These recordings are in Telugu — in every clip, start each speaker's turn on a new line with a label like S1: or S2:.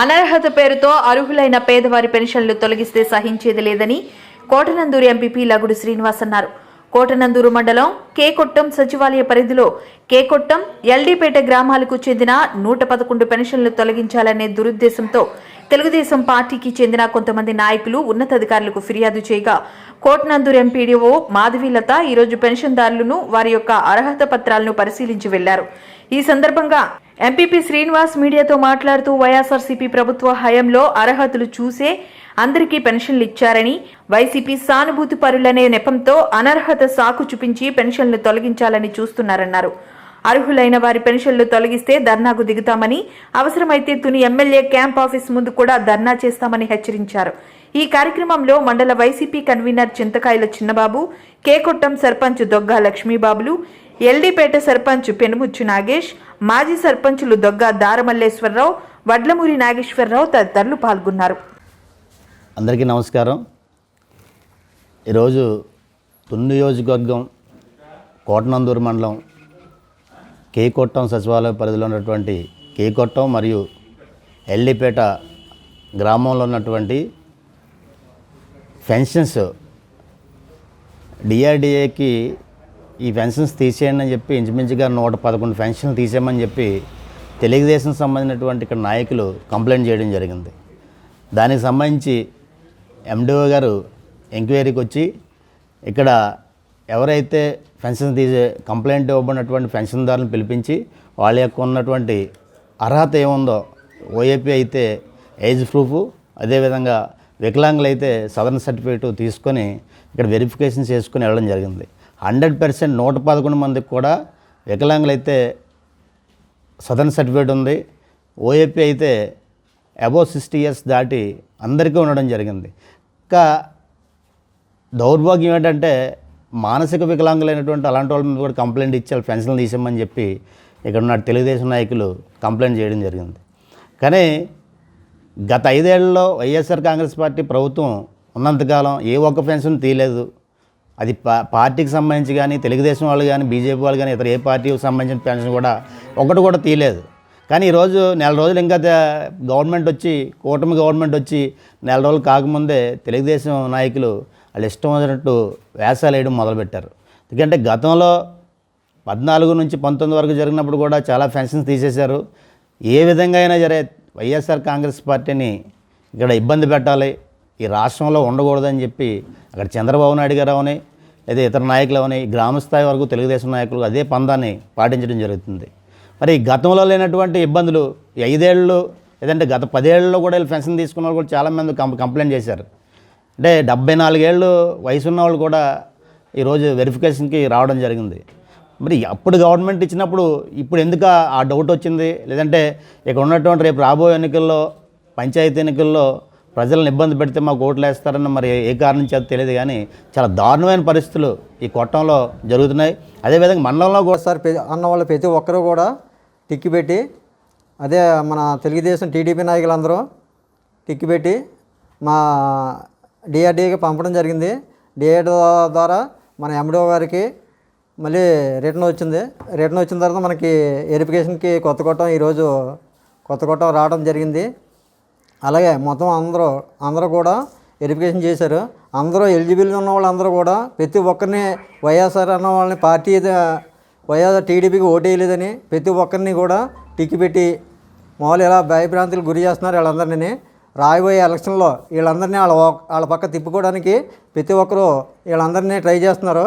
S1: అనర్హత పేరుతో అర్హులైన పేదవారి పెన్షన్లు తొలగిస్తే సహించేది లేదని కోటనందూరు ఎంపీపీ లగుడు శ్రీనివాస్ అన్నారు. కోటనందూరు మండలం కేకొట్టం సచివాలయ పరిధిలో కేకొట్టం ఎల్డీపేట గ్రామాలకు చెందిన నూట పదకొండు పెన్షన్లు తొలగించాలనే దురుద్దేశంతో తెలుగుదేశం పార్టీకి చెందిన కొంతమంది నాయకులు ఉన్నతాధికారులకు ఫిర్యాదు చేయగా కోటనందూరు ఎంపీడీఓ మాధవీలత ఈరోజు పెన్షన్దారులను వారి యొక్క అర్హత పత్రాలను పరిశీలించి వెళ్ళారు. ఈ సందర్భంగా ఎంపీపీ శ్రీనివాస్ మీడియాతో మాట్లాడుతూ వైఎస్ఆర్సీపీ ప్రభుత్వ హయాంలో అర్హతలు చూసే అందరికీ పెన్షన్లు ఇచ్చారని వైసీపీ సానుభూతి పరులనే నెపంతో అనర్హత సాకు చూపించి పెన్షన్లు తొలగించాలని చూస్తున్నారన్నారు. అర్హులైన వారి పెన్షన్లు తొలగిస్తే ధర్నాకు దిగుతామని అవసరమైతే తుని ఎమ్మెల్యే క్యాంప్ ఆఫీస్ ముందు కూడా ధర్నా చేస్తామని హెచ్చరించారు. ఈ కార్యక్రమంలో మండల వైసీపీ కన్వీనర్ చింతకాయల చిన్నబాబు కేకొట్టం సర్పంచ్ దొగ్గా లక్ష్మీబాబులు ఎల్డీపేట సర్పంచ్ పెనుముచ్చు నాగేష్ మాజీ సర్పంచులు దొగ్గ దారమల్లేశ్వరరావు వడ్లమూరి నాగేశ్వరరావు తదితరులు పాల్గొన్నారు.
S2: అందరికీ నమస్కారం. ఈరోజు తుని నియోజకవర్గం కోటనందూరు మండలం కేకొట్టం సచివాలయ పరిధిలో ఉన్నటువంటి కేకొట్టం మరియు ఎల్లిపేట గ్రామంలో ఉన్నటువంటి పెన్షన్స్ డిఆర్డిఏకి ఈ పెన్షన్స్ తీసేయండి అని చెప్పి ఇంచుమించుగా నూట పదకొండు పెన్షన్లు తీసేయమని చెప్పి తెలుగుదేశం సంబంధించినటువంటి ఇక్కడ నాయకులు కంప్లైంట్ చేయడం జరిగింది. దానికి సంబంధించి ఎండిఓ గారు ఎంక్వైరీకి వచ్చి ఇక్కడ ఎవరైతే పెన్షన్ తీసే కంప్లైంట్ ఇవ్వబడినటువంటి పెన్షన్దారులను పిలిపించి వాళ్ళ యొక్క ఉన్నటువంటి అర్హత ఏముందో ఓఏపీ అయితే ఏజ్ ప్రూఫ్ అదేవిధంగా వికలాంగులు అయితే సదరన్ సర్టిఫికేట్ తీసుకొని ఇక్కడ వెరిఫికేషన్ చేసుకొని వెళ్ళడం జరిగింది. హండ్రెడ్ పర్సెంట్ నూట పదకొండు మందికి కూడా వికలాంగులు అయితే సర్టిఫికేట్ ఉంది. ఓఏపీ అయితే అబౌవ్ సిక్స్టీ ఇయర్స్ దాటి అందరికీ ఉండడం జరిగింది. ఇంకా దౌర్భాగ్యం ఏంటంటే మానసిక వికలాంగులైనటువంటి అలాంటి వాళ్ళ మీద కూడా కంప్లైంట్ ఇచ్చారు. పెన్షన్లు తీసామని చెప్పి ఇక్కడ ఉన్న తెలుగుదేశం నాయకులు కంప్లైంట్ చేయడం జరిగింది. కానీ గత ఐదేళ్ళలో వైఎస్ఆర్ కాంగ్రెస్ పార్టీ ప్రభుత్వం ఉన్నంతకాలం ఏ ఒక్క పెన్షన్ తీయలేదు. అది పా పార్టీకి సంబంధించి కానీ తెలుగుదేశం వాళ్ళు కానీ బీజేపీ వాళ్ళు కానీ ఇతర ఏ పార్టీకి సంబంధించిన పెన్షన్ కూడా ఒకటి కూడా తీయలేదు. కానీ ఈరోజు నెల రోజులు ఇంకా గవర్నమెంట్ వచ్చి కూటమి గవర్నమెంట్ వచ్చి నెల రోజులు కాకముందే తెలుగుదేశం నాయకులు వాళ్ళు ఇష్టం వచ్చినట్టు వేసాలు వేయడం మొదలుపెట్టారు. ఎందుకంటే గతంలో పద్నాలుగు నుంచి పంతొమ్మిది వరకు జరిగినప్పుడు కూడా చాలా పెన్షన్స్ తీసేశారు. ఏ విధంగా అయినా సరే వైఎస్ఆర్ కాంగ్రెస్ పార్టీని ఇక్కడ ఇబ్బంది పెట్టాలి. ఈ రాష్ట్రంలో ఉండకూడదని చెప్పి అక్కడ చంద్రబాబు నాయుడు గారు అవని లేదా ఇతర నాయకులు అవని గ్రామ స్థాయి వరకు తెలుగుదేశం నాయకులు అదే పందాన్ని పాటించడం జరుగుతుంది. మరి గతంలో లేనటువంటి ఇబ్బందులు ఐదేళ్ళు లేదంటే గత పదేళ్ళలో కూడా వీళ్ళు పెన్షన్ తీసుకున్న వాళ్ళు కూడా చాలామంది కం కంప్లైంట్ చేశారు. అంటే డెబ్బై నాలుగేళ్ళు వయసు ఉన్న వాళ్ళు కూడా ఈరోజు వెరిఫికేషన్కి రావడం జరిగింది. మరి అప్పుడు గవర్నమెంట్ ఇచ్చినప్పుడు ఇప్పుడు ఎందుకు ఆ- ఆ డౌట్ వచ్చింది? లేదంటే ఇక్కడ ఉన్నటువంటి రేపు రాబోయే ఎన్నికల్లో పంచాయతీ ఎన్నికల్లో ప్రజలను ఇబ్బంది పెడితే మాకు ఓట్లు వేస్తారన్న మరి ఏ కారణం చేత తెలియదు కానీ చాలా దారుణమైన పరిస్థితులు ఈ కొట్టంలో జరుగుతున్నాయి. అదేవిధంగా మండలంలో కూడా
S3: సార్ అన్న వాళ్ళు ప్రతి ఒక్కరూ కూడా టిక్కి పెట్టి అదే మన తెలుగుదేశం టీడీపీ నాయకులందరూ టిక్కి పెట్టి మా డిఆర్డీకి పంపడం జరిగింది. డిఆర్డీ ద్వారా మన ఎండిఓ గారికి మళ్ళీ రిటర్న్ వచ్చింది. రిటర్న్ వచ్చిన తర్వాత మనకి వెరిఫికేషన్కి కొత్త కొట్టం ఈరోజు కొత్త కొట్టం రావడం జరిగింది. అలాగే మొత్తం అందరూ అందరూ కూడా వెరిఫికేషన్ చేశారు. అందరూ ఎలిజిబుల్ ఉన్న వాళ్ళందరూ కూడా ప్రతి ఒక్కరిని వైఎస్ఆర్ అన్న వాళ్ళని పార్టీ వైఎస్ఆర్ టీడీపీకి ఓటేయలేదని ప్రతి ఒక్కరిని కూడా టిక్కి పెట్టి మామూలు ఇలా భయభ్రాంతులకు గురి చేస్తున్నారు వీళ్ళందరినీ. రాబోయే ఎలక్షన్లో వీళ్ళందరినీ వాళ్ళ వాళ్ళ పక్క తిప్పుకోవడానికి ప్రతి ఒక్కరూ వీళ్ళందరినీ ట్రై చేస్తున్నారు.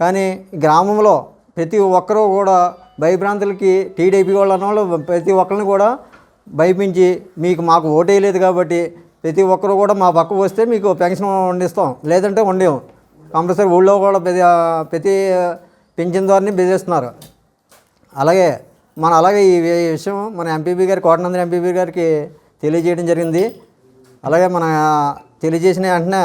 S3: కానీ గ్రామంలో ప్రతి ఒక్కరూ కూడా భయభ్రాంతులకి టీడీపీ వాళ్ళు అన్న వాళ్ళు ప్రతి ఒక్కరిని కూడా భయపించి మీకు మాకు ఓటేయలేదు కాబట్టి ప్రతి ఒక్కరు కూడా మా పక్క వస్తే మీకు పెన్షన్ వండిస్తాం లేదంటే వండాం కంపల్సరీ ఊళ్ళో కూడా ప్రతి ప్రతి పెన్షన్ ద్వారాని బెదిరిస్తున్నారు అలాగే మన అలాగే ఈ విషయం మన ఎంపీబీ గారి కోటనందరి ఎంపీబీ గారికి తెలియజేయడం జరిగింది. అలాగే మన తెలియజేసిన వెంటనే